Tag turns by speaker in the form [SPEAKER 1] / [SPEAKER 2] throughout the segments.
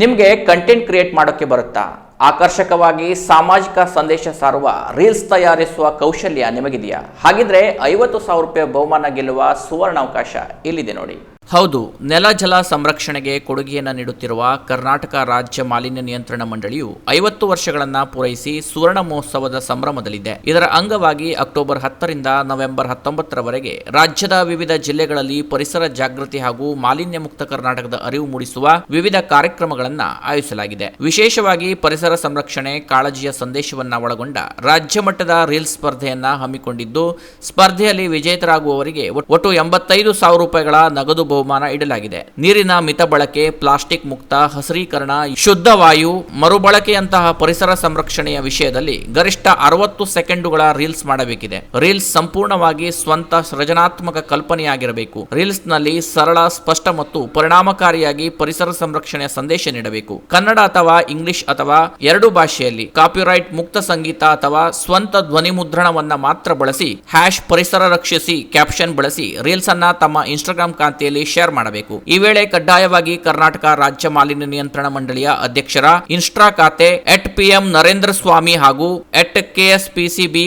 [SPEAKER 1] ನಿಮಗೆ content create ಮಾಡೋಕ್ಕೆ ಬರುತ್ತಾ? ಆಕರ್ಷಕವಾಗಿ ಸಾಮಾಜಿಕ ಸಂದೇಶ ಸಾರುವ ರೀಲ್ಸ್ ತಯಾರಿಸುವ ಕೌಶಲ್ಯ ನಿಮಗಿದೆಯಾ? ಹಾಗಿದ್ರೆ ಐವತ್ತು ಸಾವಿರ ರೂಪಾಯಿ ಬಹುಮಾನ ಗೆಲ್ಲುವ ಸುವರ್ಣ ಅವಕಾಶ ಇಲ್ಲಿದೆ ನೋಡಿ. ಹೌದು, ನೆಲ ಜಲ ಸಂರಕ್ಷಣೆಗೆ ಕೊಡುಗೆಯನ್ನು ನೀಡುತ್ತಿರುವ ಕರ್ನಾಟಕ ರಾಜ್ಯ ಮಾಲಿನ್ಯ ನಿಯಂತ್ರಣ ಮಂಡಳಿಯು ಐವತ್ತು ವರ್ಷಗಳನ್ನು ಪೂರೈಸಿ ಸುವರ್ಣ ಮಹೋತ್ಸವದ ಸಂಭ್ರಮದಲ್ಲಿದೆ. ಇದರ ಅಂಗವಾಗಿ ಅಕ್ಟೋಬರ್ ಹತ್ತರಿಂದ ನವೆಂಬರ್ ಹತ್ತೊಂಬತ್ತರವರೆಗೆ ರಾಜ್ಯದ ವಿವಿಧ ಜಿಲ್ಲೆಗಳಲ್ಲಿ ಪರಿಸರ ಜಾಗೃತಿ ಹಾಗೂ ಮಾಲಿನ್ಯ ಮುಕ್ತ ಕರ್ನಾಟಕದ ಅರಿವು ಮೂಡಿಸುವ ವಿವಿಧ ಕಾರ್ಯಕ್ರಮಗಳನ್ನು ಆಯೋಜಿಸಲಾಗಿದೆ. ವಿಶೇಷವಾಗಿ ಪರಿಸರ ಸಂರಕ್ಷಣೆ ಕಾಳಜಿಯ ಸಂದೇಶವನ್ನ ಒಳಗೊಂಡ ರಾಜ್ಯ ಮಟ್ಟದ ರೀಲ್ ಸ್ಪರ್ಧೆಯನ್ನು ಹಮ್ಮಿಕೊಂಡಿದ್ದು, ಸ್ಪರ್ಧೆಯಲ್ಲಿ ವಿಜೇತರಾಗುವವರಿಗೆ ಒಟ್ಟು ಎಂಬತ್ತೈದು ಸಾವಿರ ರೂಪಾಯಿಗಳ ನಗದು ಬಹುಮಾನ ಇಡಲಾಗಿದೆ. ನೀರಿನ ಮಿತ ಬಳಕೆ ಪ್ಲಾಸ್ಟಿಕ್ ಮುಕ್ತ, ಹಸಿರೀಕರಣ, ಶುದ್ಧ ವಾಯು, ಮರುಬಳಕೆಯಂತಹ ಪರಿಸರ ಸಂರಕ್ಷಣೆಯ ವಿಷಯದಲ್ಲಿ ಗರಿಷ್ಠ ಅರವತ್ತು ಸೆಕೆಂಡುಗಳ ರೀಲ್ಸ್ ಮಾಡಬೇಕಿದೆ. ರೀಲ್ಸ್ ಸಂಪೂರ್ಣವಾಗಿ ಸ್ವಂತ ಸೃಜನಾತ್ಮಕ ಕಲ್ಪನೆಯಾಗಿರಬೇಕು. ರೀಲ್ಸ್ನಲ್ಲಿ ಸರಳ, ಸ್ಪಷ್ಟ ಮತ್ತು ಪರಿಣಾಮಕಾರಿಯಾಗಿ ಪರಿಸರ ಸಂರಕ್ಷಣೆಯ ಸಂದೇಶ ನೀಡಬೇಕು. ಕನ್ನಡ ಅಥವಾ ಇಂಗ್ಲಿಷ್ ಅಥವಾ ಎರಡು ಭಾಷೆಯಲ್ಲಿ ಕಾಪಿರೈಟ್ ಮುಕ್ತ ಸಂಗೀತ ಅಥವಾ ಸ್ವಂತ ಧ್ವನಿ ಮುದ್ರಣವನ್ನ ಮಾತ್ರ ಬಳಸಿ, ಹ್ಯಾಶ್ ಪರಿಸರ ರಕ್ಷಿಸಿ, ಕ್ಯಾಪ್ಷನ್ ಬಳಸಿ ರೀಲ್ಸ್ ಅನ್ನ ತಮ್ಮ ಇನ್ಸ್ಟಾಗ್ರಾಮ್ ಖಾತೆಯಲ್ಲಿ ಶೇರ್ ಮಾಡಬೇಕು. ಈ ವೇಳೆ ಕಡ್ಡಾಯವಾಗಿ ಕರ್ನಾಟಕ ರಾಜ್ಯ ಮಾಲಿನ್ಯ ನಿಯಂತ್ರಣ ಮಂಡಳಿಯ ಅಧ್ಯಕ್ಷರ ಇನ್ಸ್ಟ್ರಾ ಖಾತೆ ಎಟ್ ಪಿಎಂ ನರೇಂದ್ರ ಸ್ವಾಮಿ ಹಾಗೂ ಎಟ್ ಕೆಎಸ್ಪಿಸಿಬಿ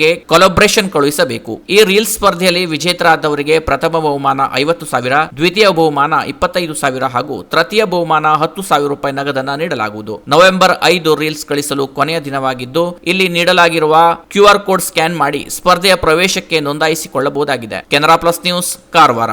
[SPEAKER 1] ಗೆ ಕೊಲಬ್ರೇಷನ್ ಕಳುಹಿಸಬೇಕು. ಈ ರೀಲ್ಸ್ ಸ್ಪರ್ಧೆಯಲ್ಲಿ ವಿಜೇತರಾದವರಿಗೆ ಪ್ರಥಮ ಬಹುಮಾನ ಐವತ್ತು ಸಾವಿರ, ದ್ವಿತೀಯ ಬಹುಮಾನ ಇಪ್ಪತ್ತೈದು ಸಾವಿರ ಹಾಗೂ ತೃತೀಯ ಬಹುಮಾನ ಹತ್ತು ಸಾವಿರ ರೂಪಾಯಿ ನಗದನ್ನ ನೀಡಲಾಗುವುದು. ನವೆಂಬರ್ ಐದು ರೀಲ್ಸ್ ಕಳಿಸಲು ಕೊನೆಯ ದಿನವಾಗಿದ್ದು, ಇಲ್ಲಿ ನೀಡಲಾಗಿರುವ ಕ್ಯೂ ಕೋಡ್ ಸ್ಕ್ಯಾನ್ ಮಾಡಿ ಸ್ಪರ್ಧೆಯ ಪ್ರವೇಶಕ್ಕೆ ನೋಂದಾಯಿಸಿಕೊಳ್ಳಬಹುದಾಗಿದೆ. Canara plus news, Karwar.